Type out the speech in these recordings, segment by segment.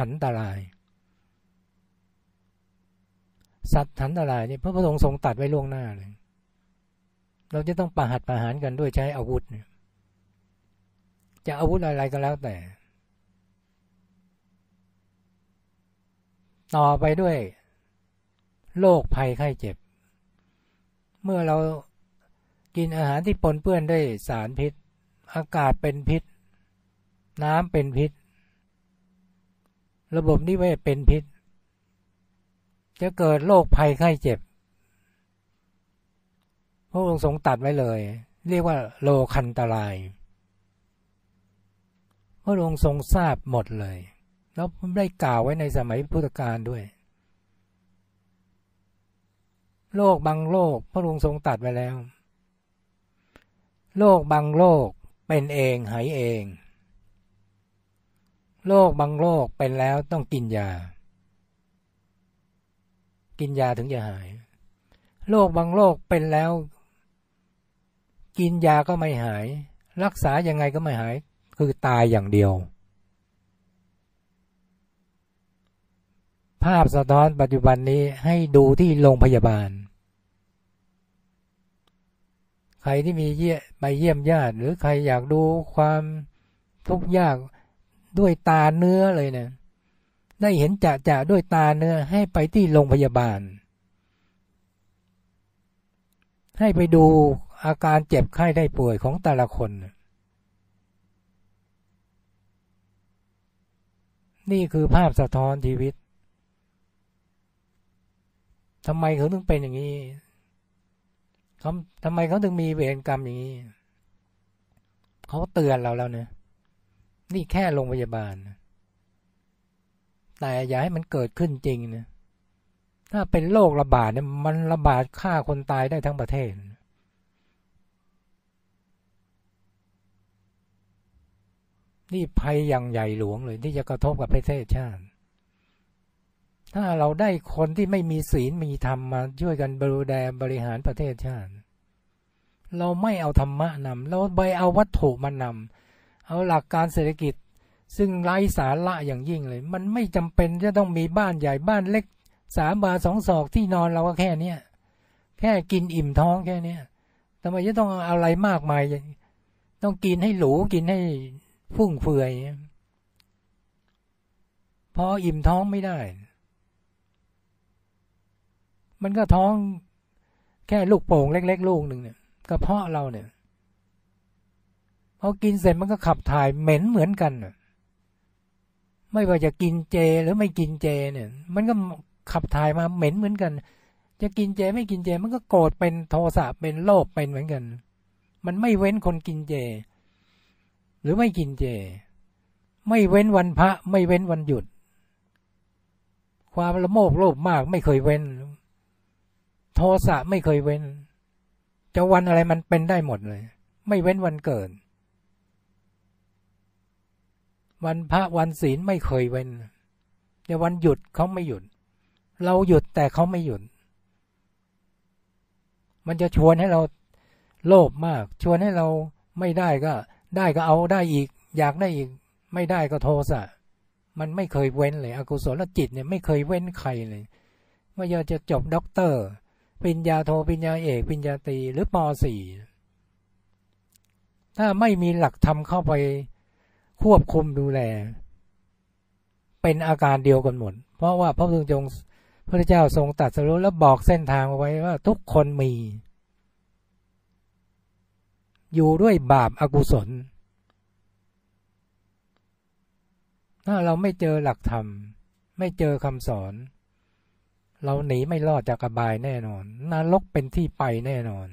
ขันตราย สัตว์ขันตรายนี่พระพุทธองค์ทรงตัดไว้ล่วงหน้าเลย เราจะต้องประหัตประหารกันด้วยใช้อาวุธเนี่ยจะอาวุธอะไรก็แล้วแต่ ต่อไปด้วยโรคภัยไข้เจ็บ เมื่อเรากินอาหารที่ปนเปื้อนด้วยสารพิษ อากาศเป็นพิษ น้ำเป็นพิษ ระบบนิเวศเป็นพิษ จะเกิดโรคภัยไข้เจ็บ พระองค์ทรงตัดไว้เลย เรียกว่าโลคันตราย พระองค์ทรงทราบหมดเลย แล้วได้กล่าวไว้ในสมัยพุทธกาลด้วยโลกบางโลก พระองค์ทรงตัดไว้แล้วโรคบางโรคเป็นเองหายเอง โรคบางโรคเป็นแล้วต้องกินยา กินยาถึงจะหาย โรคบางโรคเป็นแล้ว กินยาก็ไม่หาย รักษายังไงก็ไม่หาย คือตายอย่างเดียว ภาพสะท้อนปัจจุบันนี้ให้ดูที่โรงพยาบาล ใครที่มีเยี่ยไปเยี่ยมญาติ หรือใครอยากดูความทุกข์ยาก ด้วยตาเนื้อเลยนะได้เห็นจะจะด้วยตาเนื้อให้ไปที่โรงพยาบาล ให้ไปดูอาการเจ็บไข้ได้ป่วยของแต่ละคน นี่คือภาพสะท้อนชีวิตทำไมเขาถึงเป็นอย่างนี้ทำไมเขาถึงมีเวรกรรมอย่างนี้ เขาเตือนเราแล้วเนี่ย นี่แค่โรงพยาบาลแต่อย่าให้มันเกิดขึ้นจริงนะถ้าเป็นโรคระบาดเนี่ยมันระบาดฆ่าคนตายได้ทั้งประเทศ นี่ภัยอย่างใหญ่หลวงเลย ที่จะกระทบกับประเทศชาติ ถ้าเราได้คนที่ไม่มีศีลมีธรรมมาช่วยกันบริแดบริหารประเทศชาติ เราไม่เอาธรรมะนำเราไปเอาวัตถุมานำ เอาหลักการเศรษฐกิจ ซึ่งไร้สาระอย่างยิ่งเลย มันไม่จำเป็นจะต้องมีบ้านใหญ่บ้านเล็กสามบาทสองศอกที่นอนเราก็แค่เนี้ยแค่กินอิ่มท้องแค่เนี้ยทำไมจะต้องเอาอะไรมากมาย ต้องกินให้หรูกินให้ฟุ่งเฟือยพออิ่มท้องไม่ได้ มันก็ท้องแค่ลูกโป่งเล็ก ๆ ลูกหนึ่งเนี่ยกระเพาะเราเนี่ย พอกินเสร็จมันก็ขับถ่ายเหม็นเหมือนกันไม่ว่าจะกินเจหรือไม่กินเจเนี่ย มันก็ขับถ่ายมาเหม็นเหมือนกัน จะกินเจไม่กินเจมันก็โกรธเป็นโทสะเป็นโลภเป็นเหมือนกัน มันไม่เว้นคนกินเจ หรือไม่กินเจ ไม่เว้นวันพระไม่เว้นวันหยุด ความละโมบโลภมากไม่เคยเว้น โทสะไม่เคยเว้น จะวันอะไรมันเป็นได้หมดเลย ไม่เว้นวันเกิด วันพระวันศีลไม่เคยเว้นแต่วันหยุดเขาไม่หยุด เราหยุดแต่เขาไม่หยุด มันจะชวนให้เราโลภมาก ชวนให้เราไม่ได้ก็ได้ก็เอาได้อีก อยากได้อีก ไม่ได้ก็โทสะมันไม่เคยเว้นเลยอกุศลจิตเนี่ยไม่เคยเว้นใครเลยว่าจะจบด็อกเตอร์ปิญญาโทปิญญาเอกปิญญาตรีหรือป .4 ถ้าไม่มีหลักธรรมเข้าไป ควบคุมดูแล เป็นอาการเดียวกันหมด เพราะว่าพระพุทธเจ้าพระเจ้าทรงตัดสรุปแล้วบอกเส้นทางไว้ว่าทุกคนมี อยู่ด้วยบาปอากุศล ถ้าเราไม่เจอหลักธรรม ไม่เจอคำสอน เราหนีไม่รอดจากกบายแน่นอน นรกเป็นที่ไปแน่นอน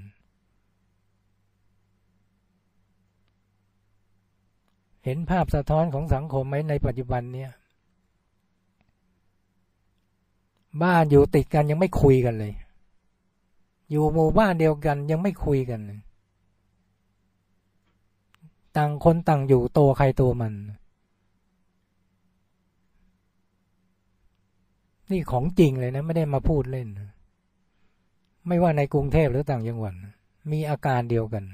เห็นภาพสะท้อนของสังคมไหมในปัจจุบันเนี่ย บ้านอยู่ติดกันยังไม่คุยกันเลย อยู่หมู่บ้านเดียวกันยังไม่คุยกัน ต่างคนต่างอยู่ตัวใครตัวมัน นี่ของจริงเลยนะ ไม่ได้มาพูดเล่น ไม่ว่าในกรุงเทพหรือต่างจังหวัดมีอาการเดียวกัน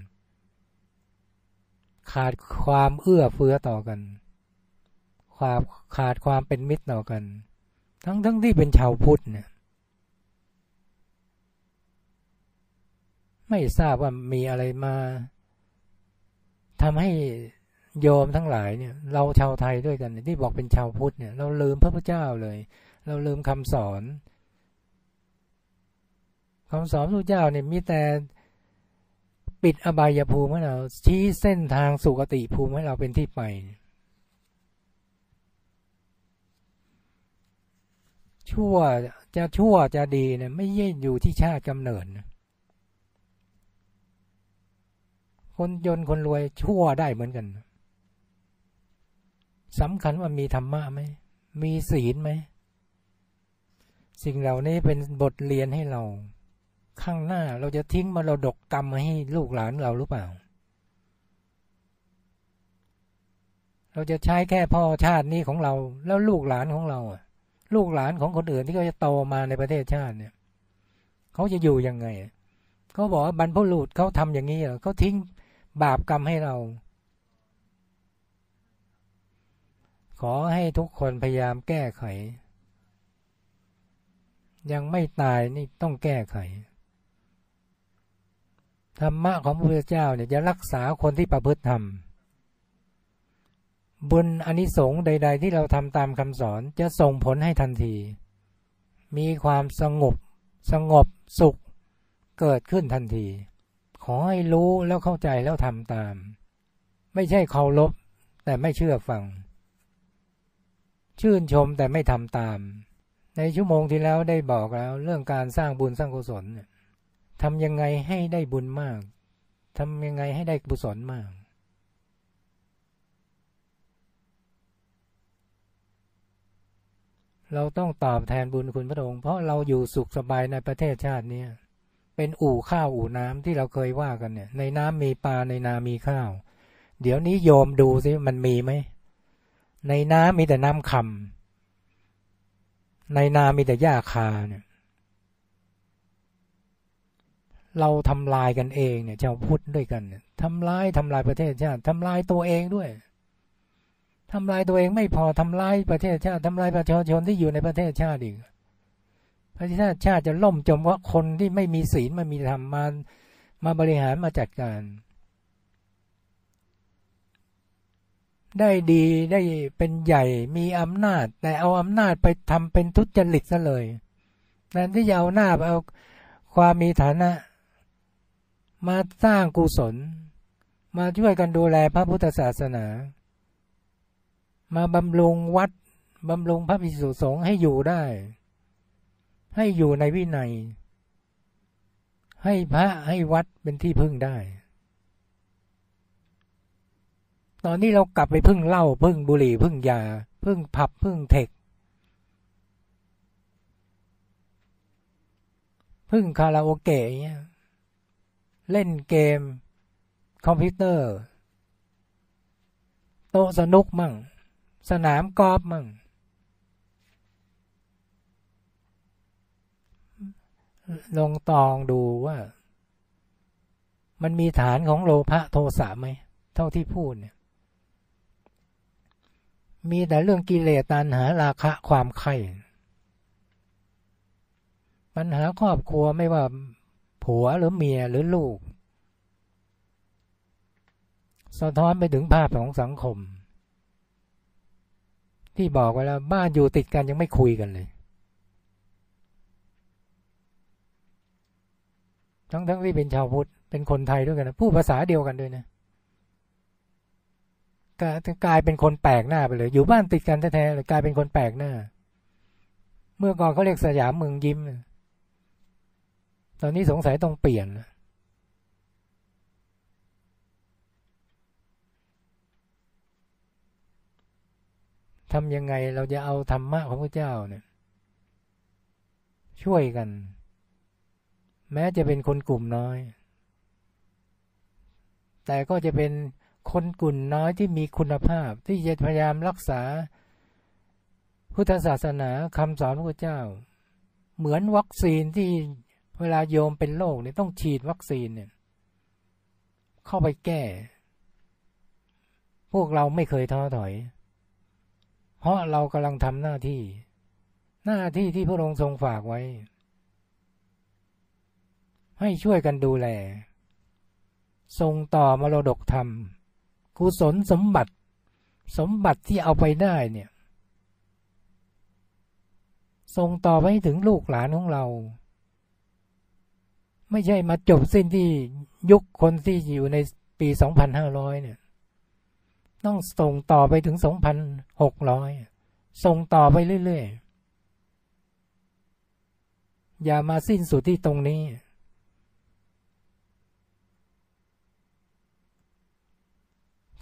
ขาดความเอื้อเฟื้อต่อกัน ความขาดความเป็นมิตรต่อกัน ทั้งทั้งที่เป็นชาวพุทธเนี่ย ไม่ทราบว่ามีอะไรมาทำให้โยมทั้งหลายเนี่ย เราชาวไทยด้วยกันที่บอกเป็นชาวพุทธเนี่ย เราลืมพระพุทธเจ้าเลย เราลืมคำสอนคำสอนพระเจ้าเนี่ยมีแต่ ปิดอบายภูมิให้เราชี้เส้นทางสุคติภูมิให้เราเป็นที่ไป ชั่วจะชั่วจะดีเนี่ยไม่ย่อยู่ที่ชาติกำเนิดคนยนคนรวยชั่วได้เหมือนกันสำคัญว่ามีธรรมะไหม มีศีลไหม สิ่งเหล่านี้เป็นบทเรียนให้เรา ข้างหน้าเราจะทิ้งมรดกกรรมให้ลูกหลานเราหรือเปล่า เราจะใช้แค่พ่อชาตินี้ของเรา แล้วลูกหลานของเราอะลูกหลานของคนอื่นที่เขาจะโตมาในประเทศชาติเนี่ยเขาจะอยู่ยังไงเขาบอกว่าบรรพบุรุษเขาทำอย่างนี้เหรอเขาทิ้งบาปกรรมให้เรา ขอให้ทุกคนพยายามแก้ไข ยังไม่ตายนี่ต้องแก้ไข ธรรมะของพระพุทธเจ้าเนี่ยจะรักษาคนที่ประพฤติธรรม บุญอนิสงส์ใด ๆ ที่เราทำตามคำสอนจะส่งผลให้ทันที มีความสงบสงบสุขเกิดขึ้นทันที ขอให้รู้แล้วเข้าใจแล้วทำตาม ไม่ใช่เคารพแต่ไม่เชื่อฟัง ชื่นชมแต่ไม่ทำตาม ในชั่วโมงที่แล้วได้บอกแล้วเรื่องการสร้างบุญสร้างกุศลเนี่ย ทำยังไงให้ได้บุญมาก ทำยังไงให้ได้บุศลมาก เราต้องตอบแทนบุญคุณพระองค์ เพราะเราอยู่สุขสบายในประเทศชาตินี้เป็นอู่ข้าวอู่น้ำที่เราเคยว่ากันเนี่ย ในน้ำมีปลาในนามีข้าว เดี๋ยวนี้โยมดูสิมันมีไหม ในน้ำมีแต่น้ำคำในนามีแต่หญ้าคาเนี่ย เราทำลายกันเองเนี่ยชาวพุทธด้วยกันทำลายทำลายประเทศชาติทำลายตัวเองด้วยทำลายตัวเองไม่พอทำลายประเทศชาติทำลายประชาชนที่อยู่ในประเทศชาติอีกประเทศชาติจะล่มจมเพราะคนที่ไม่มีศีลไม่มีธรรมมามาบริหารมาจัดการ ได้ดีได้เป็นใหญ่มีอำนาจ แต่เอาอำนาจไปทำเป็นทุจริตซะเลยแทนที่จะเอาหน้าเอาความมีฐานะ มาสร้างกุศล มาช่วยกันดูแลพระพุทธศาสนา มาบำรุงวัดบำรุงพระภิกษุสงฆ์ให้อยู่ได้ ให้อยู่ในวินัย ให้พระให้วัดเป็นที่พึ่งได้ ตอนนี้เรากลับไปพึ่งเหล้าพึ่งบุหรี่พึ่งยา พึ่งผับพึ่งเทคพึ่งคาราโอเกะเงี้ย เล่นเกม คอมพิวเตอร์ โต๊ะสนุกมั่ง สนามกอล์ฟมั่ง ลงตองดูว่า มันมีฐานของโลภะโทสะไหม เท่าที่พูดเนี่ย มีแต่เรื่องกิเลสตัณหาราคะความใคร่ปัญหาครอบครัวไม่ว่า ผัวหรือเมียหรือลูก สะท้อนไปถึงภาพของสังคม ที่บอกไว้แล้วบ้านอยู่ติดกันยังไม่คุยกันเลย ทั้งทั้งที่เป็นชาวพุทธเป็นคนไทยด้วยกันนะพูดภาษาเดียวกันด้วยนะกลายเป็นคนแปลกหน้าไปเลย อยู่บ้านติดกันแท้ๆเลยกลายเป็นคนแปลกหน้า เมื่อก่อนเขาเรียกสยามเมืองยิ้ม ตอนนี้สงสัยต้องเปลี่ยน ทำยังไงเราจะเอาธรรมะของพระเจ้าเนี่ย ช่วยกัน แม้จะเป็นคนกลุ่มน้อย แต่ก็จะเป็นคนกลุ่มน้อยที่มีคุณภาพ ที่จะพยายามรักษา พุทธศาสนาคำสอนพระเจ้า เหมือนวัคซีนที่ เวลาโยมเป็นโรคเนี่ยต้องฉีดวัคซีนเนี่ย เข้าไปแก้ พวกเราไม่เคยท้อถอย เพราะเรากำลังทำหน้าที่ หน้าที่ที่พระองค์ทรงฝากไว้ ให้ช่วยกันดูแลทรงต่อมรดกธรรมกุศลสมบัติ สมบัติที่เอาไปได้เนี่ยส่งต่อไปถึงลูกหลานของเรา ไม่ใช่มาจบสิ้นที่ยุคคนที่อยู่ในปี2,500เนี่ย ต้องส่งต่อไปถึง2,600ส่งต่อไปเรื่อยๆ อย่ามาสิ้นสุดที่ตรงนี้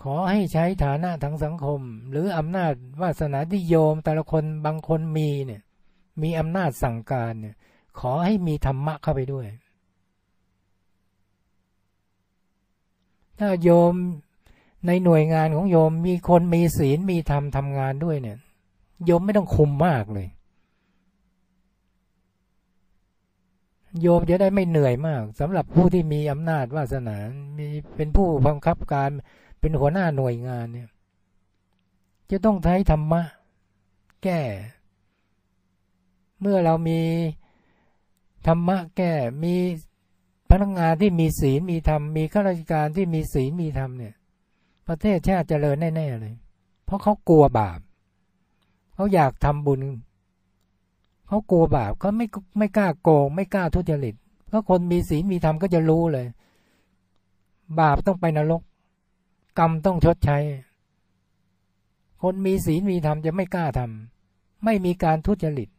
ขอให้ใช้ฐานะทางสังคม หรืออำนาจวาสนาที่โยมแต่ละคนบางคนมีเนี่ย มีอำนาจสั่งการเนี่ย ขอให้มีธรรมะเข้าไปด้วย ถ้าโยมในหน่วยงานของโยมมีคนมีศีลมีธรรมทำงานด้วยเนี่ย โยมไม่ต้องคุมมากเลย โยมจะได้ไม่เหนื่อยมากสำหรับผู้ที่มีอำนาจวาสนามีเป็นผู้บังคับการเป็นหัวหน้าหน่วยงานเนี่ย จะต้องใช้ธรรมะ แก้ เมื่อเรามีธรรมะแก่มี พนักงานที่มีศีลมีธรรมมีข้าราชการที่มีศีลมีธรรมเนี่ย ประเทศชาติเจริญแน่ๆเลย เพราะเขากลัวบาปเขาอยากทำบุญเขากลัวบาปเขาไม่ไม่กล้าโกง ไม่กล้าทุจริตเพราะคนมีศีลมีธรรมก็จะรู้เลย บาปต้องไปนรก กรรมต้องชดใช้ คนมีศีลมีธรรมจะไม่กล้าทำไม่มีการทุจริต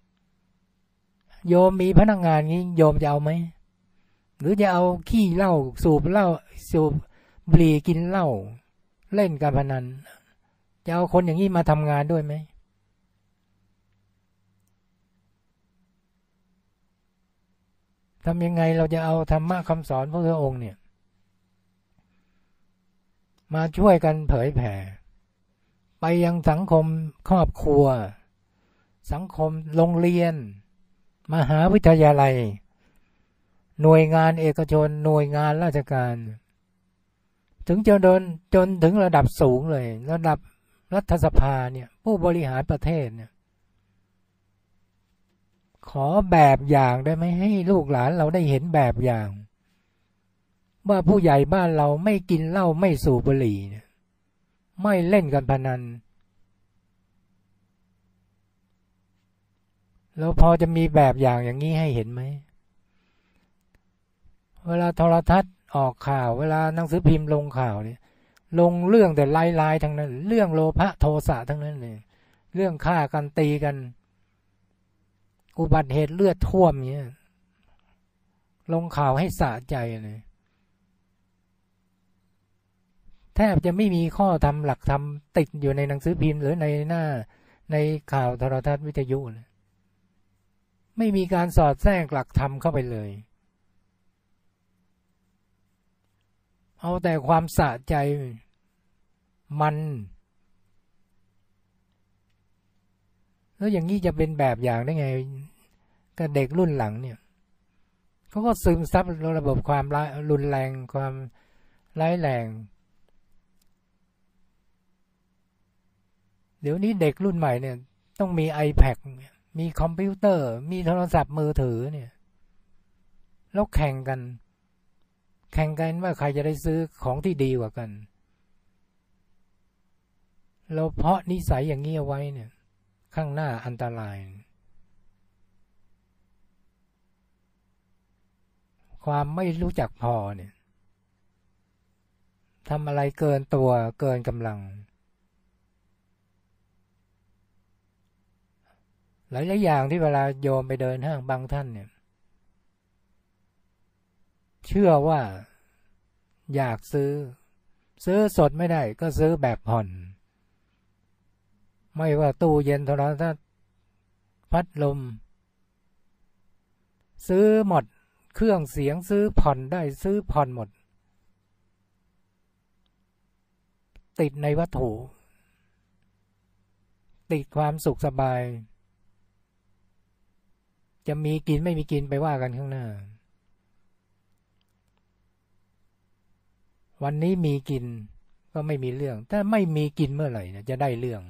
โยมมีพนักงงานนี้ โยมจะเอาไหม หรือจะเอาขี้เหล้าสูบเหล้าสูบบุหรี่กินเหล้าเล่นการพนัน จะเอาคนอย่างนี้มาทำงานด้วยไหมทำยังไงเราจะเอาธรรมะคำสอนพระพุทธองค์เนี่ย มาช่วยกันเผยแผ่ ไปยังสังคมครอบครัว สังคมโรงเรียน มหาวิทยาลัย หน่วยงานเอกชนหน่วยงานราชการ ถึงจะโดนจนถึงระดับสูงเลย ระดับรัฐสภาเนี่ยผู้บริหารประเทศเนี่ยขอแบบอย่างได้ไหมให้ลูกหลานเราได้เห็นแบบอย่าง ว่าผู้ใหญ่บ้านเราไม่กินเหล้าไม่สูบบุหรี่ไม่เล่นกันพนันแล้วพอจะมีแบบอย่างอย่างนี้ให้เห็นไหม เวลาโทรทัศน์ออกข่าว เวลาหนังสือพิมพ์ลงข่าวเนี่ย ลงเรื่องแต่ลายลายทั้งนั้น เรื่องโลภะโทสะทั้งนั้นเลยเรื่องฆ่ากันตีกัน อุบัติเหตุเลือดท่วมเนี่ยลงข่าวให้สะใจเลยแทบจะไม่มีข้อทำหลักทำติดอยู่ในหนังสือพิมพ์ หรือในหน้าในข่าวโทรทัศน์วิทยุเลยไม่มีการสอดแทรกหลักธรรมเข้าไปเลย เอาแต่ความสะใจมัน แล้วอย่างนี้จะเป็นแบบอย่างได้ไงกับเด็กรุ่นหลังเนี่ยเขาก็ซึมซับระบบความรุนแรงความร้ายแรง เดี๋ยวนี้เด็กรุ่นใหม่เนี่ย ต้องมี iPad มีคอมพิวเตอร์ มีโทรศัพท์มือถือเนี่ย แล้วแข่งกัน แข่งกันว่าใครจะได้ซื้อของที่ดีกว่ากัน เราเพาะนิสัยอย่างนี้เอาไว้เนี่ย ข้างหน้าอันตราย ความไม่รู้จักพอเนี่ยทำอะไรเกินตัวเกินกำลัง หลายๆอย่างที่เวลาโยมไปเดินห้างบางท่านเนี่ย เชื่อว่าอยากซื้อ ซื้อสดไม่ได้ก็ซื้อแบบผ่อน ไม่ว่าตู้เย็นโทรทัศน์พัดลม ซื้อหมด เครื่องเสียงซื้อผ่อนได้ซื้อผ่อนหมด ติดในวัตถุ ติดความสุขสบาย จะมีกินไม่มีกินไปว่ากันข้างหน้า วันนี้มีกินก็ไม่มีเรื่อง ถ้าไม่มีกินเมื่อไหร่จะได้เรื่อง